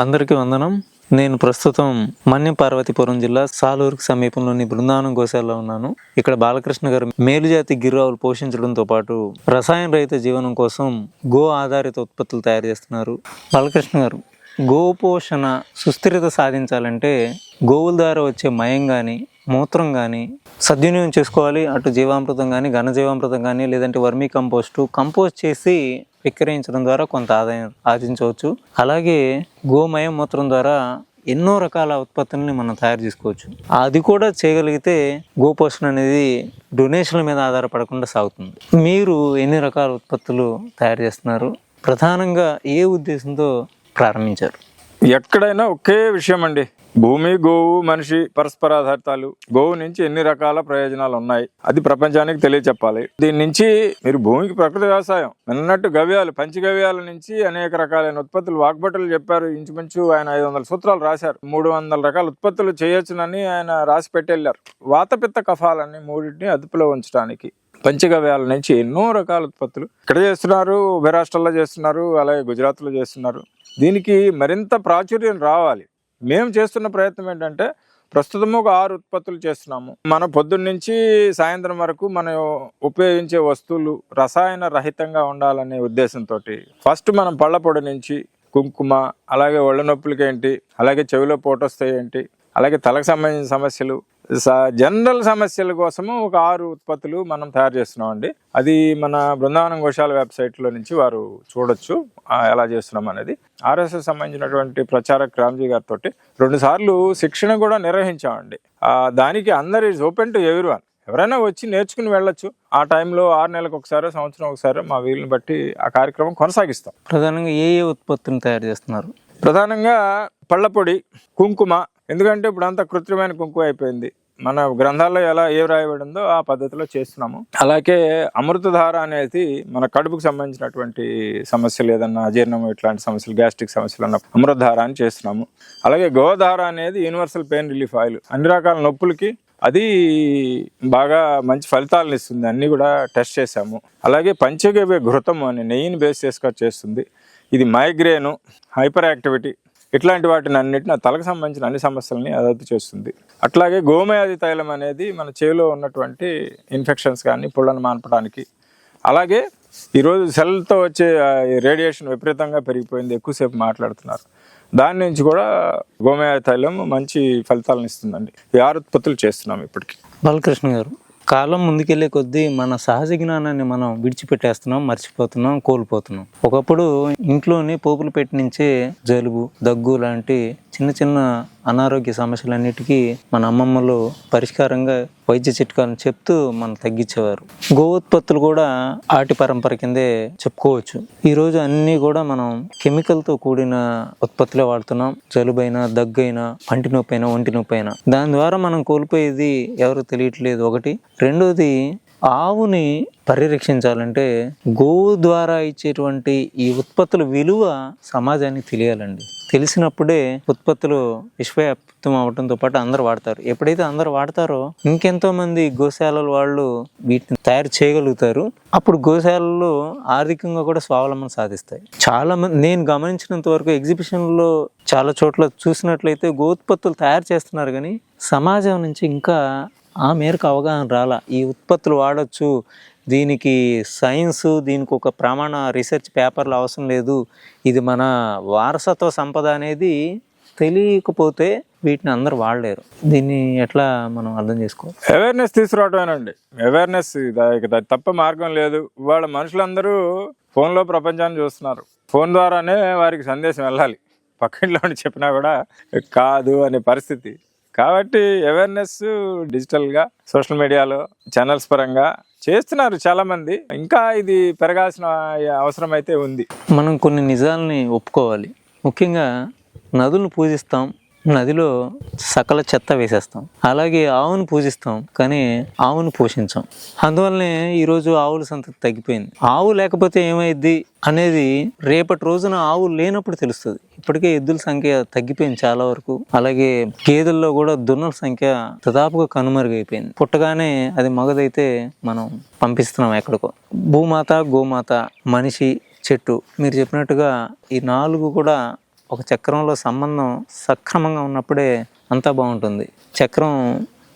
అందరికీ వందనం. నేను ప్రస్తుతం మన్యం పార్వతీపురం జిల్లా సాలూరుకు సమీపంలోని బృందావనం గోశాలలో ఉన్నాను. ఇక్కడ బాలకృష్ణ గారు మేలుజాతి గిర్రావులు పోషించడంతో పాటు రసాయన రహిత జీవనం కోసం గో ఆధారిత ఉత్పత్తులు తయారు చేస్తున్నారు. బాలకృష్ణ గారు గోపోషణ సుస్థిరత సాధించాలంటే గోవుల ద్వారా వచ్చే మయం కానీ మూత్రం కానీ సద్వినియోగం చేసుకోవాలి. అటు జీవామృతం కానీ ఘన జీవామృతం కానీ లేదంటే వర్మీ కంపోస్టు కంపోస్ట్ చేసి విక్రయించడం ద్వారా కొంత ఆదాయం ఆర్జించవచ్చు. అలాగే గోమయం మూత్రం ద్వారా ఎన్నో రకాల ఉత్పత్తుల్ని మనం తయారు చేసుకోవచ్చు. అది కూడా చేయగలిగితే గోపోషణ అనేది డొనేషన్ల మీద ఆధారపడకుండా సాగుతుంది. మీరు ఎన్ని రకాల ఉత్పత్తులు తయారు చేస్తున్నారు? ప్రధానంగా ఏ ఉద్దేశంతో ప్రారంభించారు? ఎక్కడైనా ఒకే విషయం అండి భూమి గోవు మనిషి పరస్పరాధారితాలు గోవు నుంచి ఎన్ని రకాల ప్రయోజనాలు ఉన్నాయి? అది ప్రపంచానికి తెలియచెప్పాలి. దీని నుంచి మీరు భూమికి ప్రకృతి వ్యవసాయం నిన్నట్టు గవ్యాలు పంచి గవ్యాల నుంచి అనేక రకాలైన ఉత్పత్తులు వాగ్బట్టలు చెప్పారు. ఇంచుమించు ఆయన ఐదు వందల సూత్రాలు రాశారు. మూడు వందల రకాల ఉత్పత్తులు చేయొచ్చునని ఆయన రాసి పెట్టెళ్ళారు. వాతపిత్త కఫాలని మూడింటిని అదుపులో ఉంచడానికి పంచగవ్యాల నుంచి ఎన్నో రకాల ఉత్పత్తులు ఇక్కడ చేస్తున్నారు ఉభయ రాష్ట్రాల్లో చేస్తున్నారు అలాగే గుజరాత్లో చేస్తున్నారు. దీనికి మరింత ప్రాచుర్యం రావాలి. మేము చేస్తున్న ప్రయత్నం ఏంటంటే ప్రస్తుతం ఒక ఆరు ఉత్పత్తులు చేస్తున్నాము. మన పొద్దున్న నుంచి సాయంత్రం వరకు మనం ఉపయోగించే వస్తువులు రసాయన రహితంగా ఉండాలనే ఉద్దేశంతో ఫస్ట్ మనం పళ్ళ పొడి నుంచి కుంకుమ అలాగే ఒళ్ళ నొప్పులకి ఏంటి అలాగే చెవిలో పోటొస్తాయి ఏంటి అలాగే తలకు సంబంధించిన సమస్యలు జనరల్ సమస్యల కోసము ఒక ఆరు ఉత్పత్తులు మనం తయారు చేస్తున్నాం అండి అది మన బృందావనం గోశాల వెబ్సైట్లో నుంచి వారు చూడొచ్చు ఎలా చేస్తున్నాం అనేది. ఆర్ఎస్ఎస్ సంబంధించినటువంటి ప్రచారక్ రామ్జీ గారితో రెండు సార్లు శిక్షణ కూడా నిర్వహించామండి. ఆ, దానికి అందరి ఓపెన్ టు ఎవరి ఎవరైనా వచ్చి నేర్చుకుని వెళ్ళొచ్చు. ఆ టైంలో ఆరు నెలలకు ఒకసారి సంవత్సరం ఒకసారి మా వీలుని బట్టి ఆ కార్యక్రమం కొనసాగిస్తాం. ప్రధానంగా ఏ ఏ ఉత్పత్తులను తయారు చేస్తున్నారు? ప్రధానంగా పళ్ళపొడి కుంకుమ ఎందుకంటే ఇప్పుడు అంతా కృత్రిమైన కుంకుమ అయిపోయింది. మన గ్రంథాల్లో ఎలా ఏ రాయబడిందో ఆ పద్ధతిలో చేస్తున్నాము. అలాగే అమృతధార అనేది మన కడుపుకు సంబంధించినటువంటి సమస్యలు ఏదన్నా అజీర్ణం ఇట్లాంటి సమస్యలు గ్యాస్ట్రిక్ సమస్యలు అన్న అమృతధార అని చేస్తున్నాము. అలాగే గోధార అనేది యూనివర్సల్ పెయిన్ రిలీఫ్ ఆయిల్. అన్ని రకాల నొప్పులకి అది బాగా మంచి ఫలితాలను ఇస్తుంది. అన్నీ కూడా టెస్ట్ చేశాము. అలాగే పంచగవ్య ఘృతం అని నెయ్యిని బేస్ చేసుకొని చేస్తుంది. ఇది మైగ్రేను హైపర్ యాక్టివిటీ ఇట్లాంటి వాటిని అన్నిటిని తలకు సంబంధించిన అన్ని సమస్యలని అదొద్దు చేస్తుంది. అట్లాగే గోమయాది తైలం అనేది మన చేలో ఉన్నటువంటి ఇన్ఫెక్షన్స్ కానీ పుళ్ళను మాన్పడానికి. అలాగే ఈరోజు సెల్తో వచ్చే రేడియేషన్ విపరీతంగా పెరిగిపోయింది. ఎక్కువసేపు మాట్లాడుతున్నారు. దాని నుంచి కూడా గోమయాది తైలం మంచి ఫలితాలను ఇస్తుందండి. ఈ ఆరు ఉత్పత్తులు చేస్తున్నాం ఇప్పటికి. బాలకృష్ణ గారు కాలం ముందుకెళ్ళే కొద్దీ మన సహజ జ్ఞానాన్ని మనం విడిచిపెట్టేస్తున్నాం మర్చిపోతున్నాం కోల్పోతున్నాం. ఒకప్పుడు ఇంట్లోనే పోపులు పెట్టి నుంచే జలుబు దగ్గు లాంటి చిన్న చిన్న అనారోగ్య సమస్యలన్నిటికీ మన అమ్మమ్మలు పరిష్కారంగా వైద్య చిట్కాలను చెప్తూ మనం తగ్గించేవారు. గోవుత్పత్తులు కూడా ఆటి పరంపర కిందే చెప్పుకోవచ్చు. ఈరోజు అన్నీ కూడా మనం కెమికల్తో కూడిన ఉత్పత్తులే వాడుతున్నాం. జలుబైనా దగ్గైనా పంటి నొప్పి అయినా ఒంటి నొప్పి అయినా దాని ద్వారా మనం కోల్పోయేది ఎవరు తెలియట్లేదు. ఒకటి. రెండోది ఆవుని పరిరక్షించాలంటే గోవు ద్వారా ఇచ్చేటువంటి ఈ ఉత్పత్తుల విలువ సమాజానికి తెలియాలండి. తెలిసినప్పుడే ఉత్పత్తులు విశ్వవ్యాప్తం అవడంతో పాటు అందరు వాడతారు. ఎప్పుడైతే అందరు వాడతారో ఇంకెంతో మంది గోశాలల వాళ్ళు వీటిని తయారు చేయగలుగుతారు. అప్పుడు గోశాలలు ఆర్థికంగా కూడా స్వావలంబన సాధిస్తాయి. చాలా మంది నేను గమనించినంత వరకు ఎగ్జిబిషన్లో చాలా చోట్ల చూసినట్లయితే గో ఉత్పత్తులు తయారు చేస్తున్నారు కానీ సమాజం నుంచి ఇంకా ఆ మేరకు అవగాహన రాలా. ఈ ఉత్పత్తులు వాడచ్చు దీనికి సైన్స్ దీనికి ఒక ప్రమాణ రీసెర్చ్ పేపర్లు అవసరం లేదు. ఇది మన వారసత్వ సంపద అనేది తెలియకపోతే వీటిని అందరూ వాడలేరు. దీన్ని ఎట్లా మనం అర్థం చేసుకోవాలి? అవేర్నెస్ తీసుకురావటమేనండి. అవేర్నెస్ తప్ప మార్గం లేదు. వాళ్ళ మనుషులందరూ ఫోన్లో ప్రపంచాన్ని చూస్తున్నారు. ఫోన్ ద్వారానే వారికి సందేశం వెళ్ళాలి. పక్కింట్లో చెప్పినా కూడా కాదు అనే పరిస్థితి. కాబట్టి అవేర్నెస్ డిజిటల్గా సోషల్ మీడియాలో ఛానల్స్ పరంగా చేస్తున్నారు చాలా మంది. ఇంకా ఇది పెరగాల్సిన అవసరం అయితే ఉంది. మనం కొన్ని నిజాలని ఒప్పుకోవాలి. ముఖ్యంగా నదులను పూజిస్తాం. నదిలో సకల చెత్త వేసేస్తాం. అలాగే ఆవును పూజిస్తాం కానీ ఆవును పోషించాం. అందువల్లనే ఈరోజు ఆవుల సంతతి తగ్గిపోయింది. ఆవు లేకపోతే ఏమైద్ది అనేది రేపటి రోజున ఆవు లేనప్పుడు తెలుస్తుంది. ఇప్పటికే ఎద్దుల సంఖ్య తగ్గిపోయింది చాలా వరకు. అలాగే గేదెల్లో కూడా దున్నల సంఖ్య దాదాపుగా కనుమరుగైపోయింది. పుట్టగానే అది మగదైతే మనం పంపిస్తున్నాం ఎక్కడికో. భూమాత గోమాత మనిషి చెట్టు. మీరు చెప్పినట్టుగా ఈ నాలుగు కూడా ఒక చక్రంలో సంబంధం సక్రమంగా ఉన్నప్పుడే అంతా బాగుంటుంది. చక్రం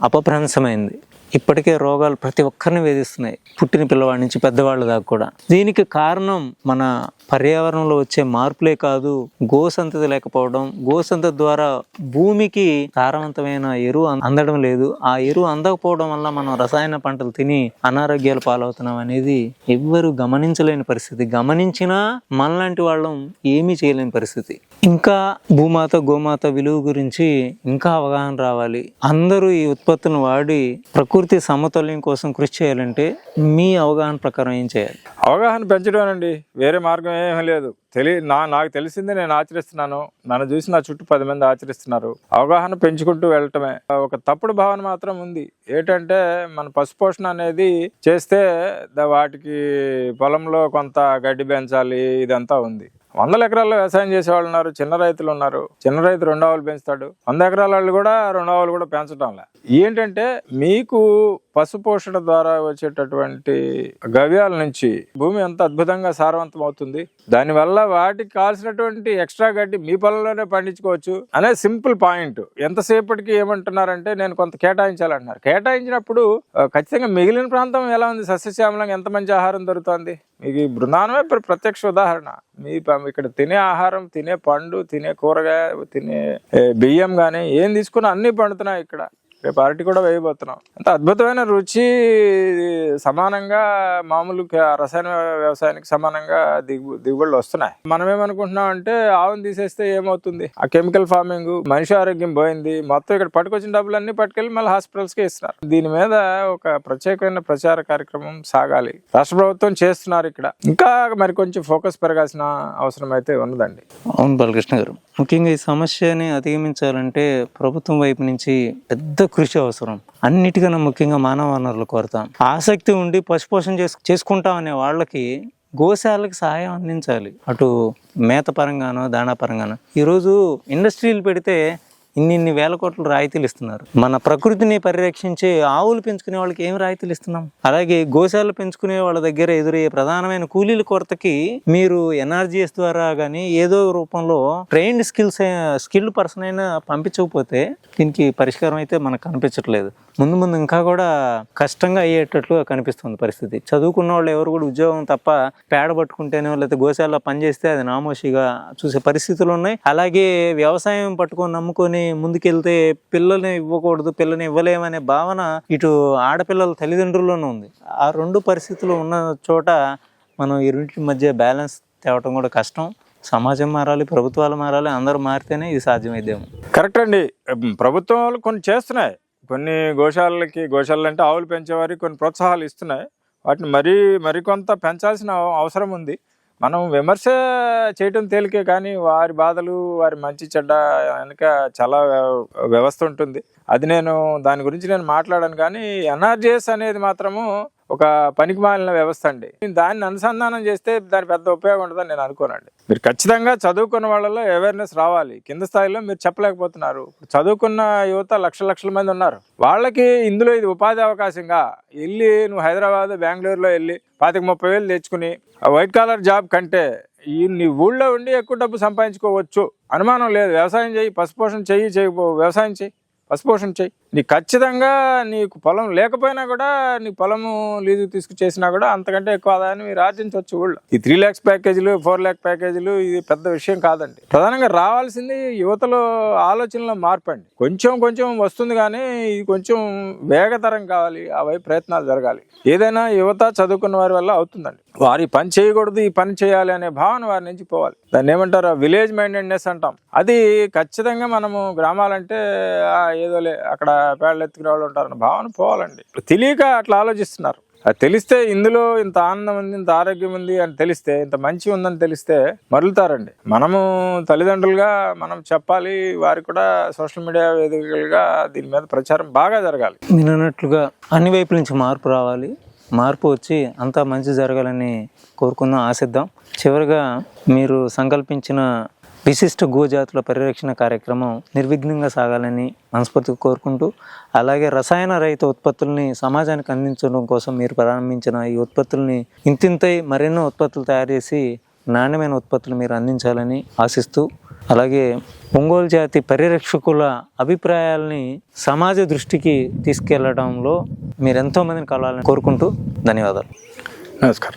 అపభ్రంశమైంది. ఇప్పటికే రోగాలు ప్రతి ఒక్కరిని వేధిస్తున్నాయి. పుట్టిన పిల్లవాడి నుంచి పెద్దవాళ్ళ దాకా కూడా. దీనికి కారణం మన పర్యావరణంలో వచ్చే మార్పులే కాదు గోసంతతి లేకపోవడం. గోసంతతి ద్వారా భూమికి సారవంతమైన ఎరువు అందడం లేదు. ఆ ఎరువు అందకపోవడం వల్ల మనం రసాయన పంటలు తిని అనారోగ్యాలు పాలవుతున్నాం అనేది ఎవ్వరూ గమనించలేని పరిస్థితి. గమనించినా మనలాంటి వాళ్ళం ఏమీ చేయలేని పరిస్థితి. ఇంకా భూమాత గోమాత విలువ గురించి ఇంకా అవగాహన రావాలి. అందరూ ఈ ఉత్పత్తులను వాడి ప్రకృతి సమతుల్యం కోసం కృషి చేయాలంటే మీ అవగాహన ప్రకారం ఏం చేయాలి? అవగాహన పెంచడమేనండి. వేరే మార్గం ఏమీ లేదు. తెలి నా నాకు తెలిసిందే నేను ఆచరిస్తున్నాను. నన్ను చూసి నా చుట్టూ పది మంది ఆచరిస్తున్నారు. అవగాహన పెంచుకుంటూ వెళ్ళటమే. ఒక తప్పుడు భావన మాత్రం ఉంది. ఏంటంటే మన పశుపోషణ అనేది చేస్తే వాటికి పొలంలో కొంత గడ్డి పెంచాలి ఇదంతా ఉంది. వందల ఎకరాల్లో వ్యవసాయం చేసే వాళ్ళు ఉన్నారు చిన్న రైతులు ఉన్నారు. చిన్న రైతు రెండు ఆవులు పెంచుతాడు. వంద ఎకరాల వాళ్ళు కూడా రెండు ఆవులు కూడా పెంచడంలే ఏంటంటే మీకు పశు పోషణ ద్వారా వచ్చేటటువంటి గవ్యాల నుంచి భూమి ఎంత అద్భుతంగా సారవంతం అవుతుంది దానివల్ల వాటికి కావాల్సినటువంటి ఎక్స్ట్రా గడ్డి మీ పొలంలోనే పండించుకోవచ్చు అనే సింపుల్ పాయింట్. ఎంతసేపటికి ఏమంటున్నారంటే నేను కొంత కేటాయించాలంటున్నారు. కేటాయించినప్పుడు ఖచ్చితంగా మిగిలిన ప్రాంతం ఎలా ఉంది? సస్యశ్యామలంగా ఎంత మంచి ఆహారం దొరుకుతుంది? మీకు ఈ బృందావనమే ప్రత్యక్ష ఉదాహరణ. మీ ఇక్కడ తినే ఆహారం తినే పండు తినే కూరగాయ తినే బియ్యం కానీ ఏం తీసుకున్నా అన్ని పండుతున్నాయి ఇక్కడ. రేపు అరటి కూడా వేయబోతున్నాం. అంత అద్భుతమైన రుచి సమానంగా మామూలు రసాయన వ్యవసాయానికి సమానంగా దిగు దిగుబడులు వస్తున్నాయి. మనం ఏమనుకుంటున్నాం అంటే ఆవును తీసేస్తే ఏమవుతుంది? ఆ కెమికల్ ఫార్మింగ్ మనిషి ఆరోగ్యం పోయింది మొత్తం ఇక్కడ పట్టుకొచ్చిన డబ్బులన్నీ పట్టుకెళ్ళి మళ్ళీ హాస్పిటల్స్కి ఇస్తున్నారు దీని మీద ఒక ప్రత్యేకమైన ప్రచార కార్యక్రమం సాగాలి. రాష్ట్ర ప్రభుత్వం చేస్తున్నారు ఇక్కడ. ఇంకా మరి కొంచెం ఫోకస్ పెరగాల్సిన అవసరం అయితే ఉన్నదండి. అవును బాలకృష్ణ గారు. ముఖ్యంగా ఈ సమస్యని అధిగమించాలంటే ప్రభుత్వం వైపు నుంచి పెద్ద కృషి అవసరం. అన్నిటికన్నా ముఖ్యంగా మానవ వనరుల కొరత. ఆసక్తి ఉండి పశుపోషణ చేసు చేసుకుంటాం అనే వాళ్ళకి గోశాలకు సహాయం అందించాలి. అటు మేత పరంగానో దాణా పరంగానో. ఈరోజు ఇండస్ట్రీలు పెడితే ఇన్నిన్ని వేల కోట్ల రాయితీలు ఇస్తున్నారు. మన ప్రకృతిని పరిరక్షించే ఆవులు పెంచుకునే వాళ్ళకి ఏం రాయితీలు ఇస్తున్నాం? అలాగే గోశాలు పెంచుకునే వాళ్ళ దగ్గర ఎదురయ్యే ప్రధానమైన కూలీల కొరతకి మీరు ఎన్ఆర్జీఎస్ ద్వారా కానీ ఏదో రూపంలో ట్రైన్డ్ స్కిల్స్ స్కిల్డ్ పర్సన్ అయినా పంపించకపోతే దీనికి పరిష్కారం అయితే మనకు కనిపించట్లేదు. ముందు ముందు ఇంకా కూడా కష్టంగా అయ్యేటట్లుగా కనిపిస్తుంది పరిస్థితి. చదువుకున్న వాళ్ళు ఎవరు కూడా ఉద్యోగం తప్ప పేడ పట్టుకుంటేనే లేకపోతే గోశాలలో పనిచేస్తే అది నామోషిగా చూసే పరిస్థితులు ఉన్నాయి. అలాగే వ్యవసాయం పట్టుకొని నమ్ముకొని ముందుకెళ్తే పిల్లల్ని ఇవ్వకూడదు పిల్లని ఇవ్వలేమనే భావన ఇటు ఆడపిల్లల తల్లిదండ్రుల్లోనూ ఉంది. ఆ రెండు పరిస్థితులు ఉన్న చోట మనం ఈ రెండింటి మధ్య బ్యాలెన్స్ తేవటం కూడా కష్టం. సమాజం మారాలి ప్రభుత్వాలు మారాలి అందరూ మారితేనే ఇది సాధ్యమైద్దేమో. కరెక్ట్ అండి. ప్రభుత్వాలు కొన్ని చేస్తున్నాయి. కొన్ని గోశాలకి గోశాలలు అంటే ఆవులు పెంచేవారికి కొన్ని ప్రోత్సాహాలు ఇస్తున్నాయి. వాటిని మరీ మరికొంత పెంచాల్సిన అవసరం ఉంది. మనం విమర్శ చేయటం తేలికే కానీ వారి బాధలు వారి మంచి చెడ్డ వెనుక చాలా వ్యవస్థ ఉంటుంది. అది నేను దాని గురించి నేను మాట్లాడాను కానీ ఎన్ఆర్జిఎస్ అనేది మాత్రము ఒక పనికి మాలిన వ్యవస్థ అండి. దాన్ని అనుసంధానం చేస్తే దాని పెద్ద ఉపయోగం ఉంటుందని నేను అనుకోనండి. మీరు ఖచ్చితంగా చదువుకున్న వాళ్ళలో అవేర్నెస్ రావాలి. కింద స్థాయిలో మీరు చెప్పలేకపోతున్నారు. చదువుకున్న యువత లక్షల లక్షల మంది ఉన్నారు. వాళ్ళకి ఇందులో ఇది ఉపాధి అవకాశంగా వెళ్ళి నువ్వు హైదరాబాద్ బెంగళూరులో వెళ్ళి పాతిక ముప్పై వేలు తెచ్చుకుని ఆ వైట్ కాలర్ జాబ్ కంటే ఈ నీ ఊళ్ళో ఉండి ఎక్కువ డబ్బు సంపాదించుకోవచ్చు. అనుమానం లేదు. వ్యవసాయం చేయి పశుపోషణ చెయ్యి చేయకపో వ్యవసాయం చేయి. పశుపోషణ చేయి. నీ ఖచ్చితంగా నీకు పొలం లేకపోయినా కూడా నీ పొలము లీజు తీసుకు చేసినా కూడా అంతకంటే ఎక్కువ ఆదాయాన్ని మీరు ఆర్జించవచ్చు ఊళ్ళో. ఈ త్రీ ల్యాక్స్ ప్యాకేజీలు ఫోర్ ల్యాక్ ప్యాకేజీలు ఇది పెద్ద విషయం కాదండి. ప్రధానంగా రావాల్సింది యువతలో ఆలోచనలో మార్పు అండి కొంచెం కొంచెం వస్తుంది కానీ ఇది కొంచెం వేగతరం కావాలి ఆ వైపు ప్రయత్నాలు జరగాలి. ఏదైనా యువత చదువుకున్న వారి వల్ల అవుతుందండి. వారి పని చేయకూడదు ఈ పని చేయాలి అనే భావన వారి నుంచి పోవాలి. దాన్ని ఏమంటారు? విలేజ్ మైండెడ్నెస్ అంటాం. అది ఖచ్చితంగా మనము గ్రామాలంటే ఆ, ఏదోలే అక్కడ పేడలు ఎత్తుకునే వాళ్ళు ఉంటారని భావన పోవాలండి. తెలియక అట్లా ఆలోచిస్తున్నారు. అది తెలిస్తే ఇందులో ఇంత ఆనందం ఉంది ఇంత ఆరోగ్యం ఉంది అని తెలిస్తే ఇంత మంచి ఉందని తెలిస్తే మరులుతారండి. మనము తల్లిదండ్రులుగా మనం చెప్పాలి వారికి కూడా సోషల్ మీడియా వేదికలుగా దీని మీద ప్రచారం బాగా జరగాలి. నేను అన్నట్లుగా అన్ని వైపుల నుంచి మార్పు రావాలి. మార్పు వచ్చి అంతా మంచి జరగాలని కోరుకుందాం ఆశిద్దాం. చివరిగా మీరు సంకల్పించిన విశిష్ట గోజాతుల పరిరక్షణ కార్యక్రమం నిర్విఘ్నంగా సాగాలని మనస్ఫూర్తిగా కోరుకుంటూ అలాగే రసాయన రహిత ఉత్పత్తుల్ని సమాజానికి అందించడం కోసం మీరు ప్రారంభించిన ఈ ఉత్పత్తుల్ని ఇంతింతై మరెన్నో ఉత్పత్తులు తయారు చేసి నాణ్యమైన ఉత్పత్తులు మీరు అందించాలని ఆశిస్తూ అలాగే ఒంగోలు జాతి పరిరక్షకుల అభిప్రాయాల్ని సమాజ దృష్టికి తీసుకెళ్ళడంలో మీరు ఎంతోమందిని కలవాలని కోరుకుంటూ ధన్యవాదాలు. నమస్కారం.